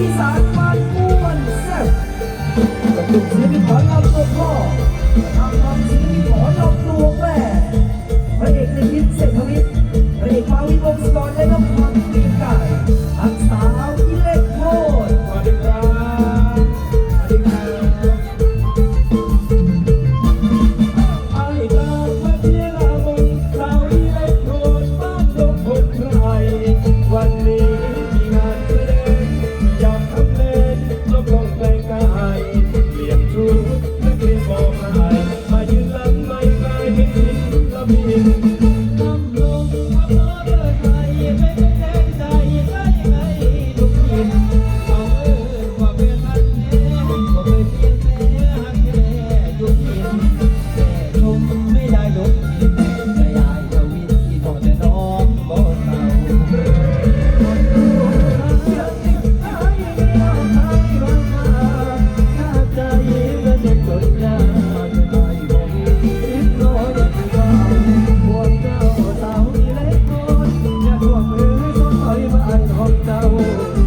อีสานบ้านกูมันแซ่บกับกลุ่มศิลปินผลงาตัวพ่อ falta